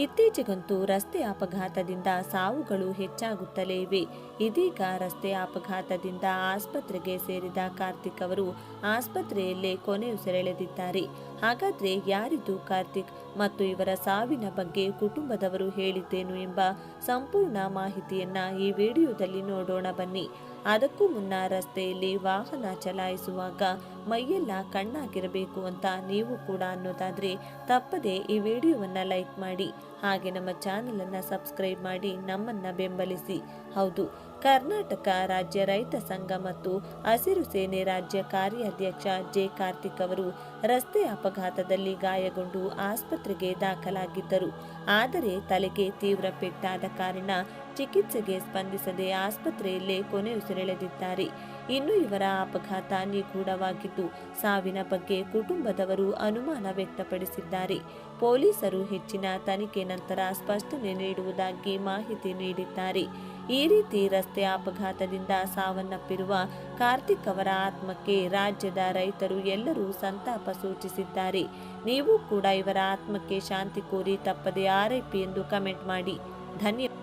ಇತ್ತೀಚೆಗಂತೂ ರಸ್ತೆ ಅಪಘಾತದಿಂದ ಸಾವುಗಳು ಹೆಚ್ಚಾಗುತ್ತಲೇ ಇವೆ. ಇದೀಗ ರಸ್ತೆ ಅಪಘಾತದಿಂದ ಆಸ್ಪತ್ರೆಗೆ ಸೇರಿದ ಕಾರ್ತಿಕ್ ಅವರು ಆಸ್ಪತ್ರೆಯಲ್ಲೇ ಕೊನೆಯುಸಿರೆಳೆದಿದ್ದಾರೆ ಹಾಗಾದ್ರೆ ಯಾರಿದು ಕಾರ್ತಿಕ್? ಮತ್ತು ಇವರ ಸಾವಿನ ಬಗ್ಗೆ ಕುಟುಂಬದವರು ಹೇಳಿದ್ದೇನು ಎಂಬ ಸಂಪೂರ್ಣ ಮಾಹಿತಿಯನ್ನ ಈ ವಿಡಿಯೋದಲ್ಲಿ ನೋಡೋಣ ಬನ್ನಿ. ಅದಕ್ಕೂ ಮುನ್ನ ರಸ್ತೆಯಲ್ಲಿ ವಾಹನ ಚಲಾಯಿಸುವಾಗ ಮೈಯೆಲ್ಲ ಕಣ್ಣಾಗಿರಬೇಕು ಅಂತ ನೀವು ಕೂಡ ಅನ್ನೋದಾದ್ರೆ ತಪ್ಪದೆ ಈ ವಿಡಿಯೋವನ್ನ ಲೈಕ್ ಮಾಡಿ. ಹಾಗೆ ನಮ್ಮ ಚಾನಲನ್ನು ಸಬ್ಸ್ಕ್ರೈಬ್ ಮಾಡಿ ನಮ್ಮನ್ನ ಬೆಂಬಲಿಸಿ. ಹೌದು ಕರ್ನಾಟಕ ರಾಜ್ಯ ರೈತ ಸಂಘ ಮತ್ತು ಹಸಿರು ಸೇನೆ ರಾಜ್ಯ ಕಾರ್ಯಾಧ್ಯಕ್ಷ ಜೆ ಕಾರ್ತಿಕ್ ಅವರು ರಸ್ತೆ ಅಪಘಾತದಲ್ಲಿ ಗಾಯಗೊಂಡು ಆಸ್ಪತ್ರೆಗೆ ದಾಖಲಾಗಿದ್ದರು. ಆದರೆ ತಲೆಗೆ ತೀವ್ರ ಪೆಟ್ಟಾದ ಕಾರಣ ಚಿಕಿತ್ಸೆಗೆ ಸ್ಪಂದಿಸದೆ ಆಸ್ಪತ್ರೆಯಲ್ಲೇ ಕೊನೆಯುಸಿರೆಳೆದಿದ್ದಾರೆ ಇನ್ನು ಇವರ ಅಪಘಾತ ನಿಗೂಢವಾಗಿದ್ದು, ಸಾವಿನ ಬಗ್ಗೆ ಕುಟುಂಬದವರು ಅನುಮಾನ ವ್ಯಕ್ತಪಡಿಸಿದ್ದಾರೆ. ಪೊಲೀಸರು ಹೆಚ್ಚಿನ ತನಿಖೆ ನಂತರ ಸ್ಪಷ್ಟನೆ ನೀಡುವುದಾಗಿ ಮಾಹಿತಿ ನೀಡಿದ್ದಾರೆ. ಈ ರೀತಿ ಅಪಘಾತದಿಂದ ಸಾವನ್ನಪ್ಪಿರುವ ಕಾರ್ತಿಕ್ ಅವರ ಆತ್ಮಕ್ಕೆ ರಾಜ್ಯದ ರೈತರು ಎಲ್ಲರೂ ಸಂತಾಪ ಸೂಚಿಸಿದ್ದಾರೆ. ನೀವು ಕೂಡ ಇವರ ಆತ್ಮಕ್ಕೆ ಶಾಂತಿ ಕೋರಿ ತಪ್ಪದೇ ಆರೈಪಿ ಎಂದು ಕಮೆಂಟ್ ಮಾಡಿ. ಧನ್ಯವಾದ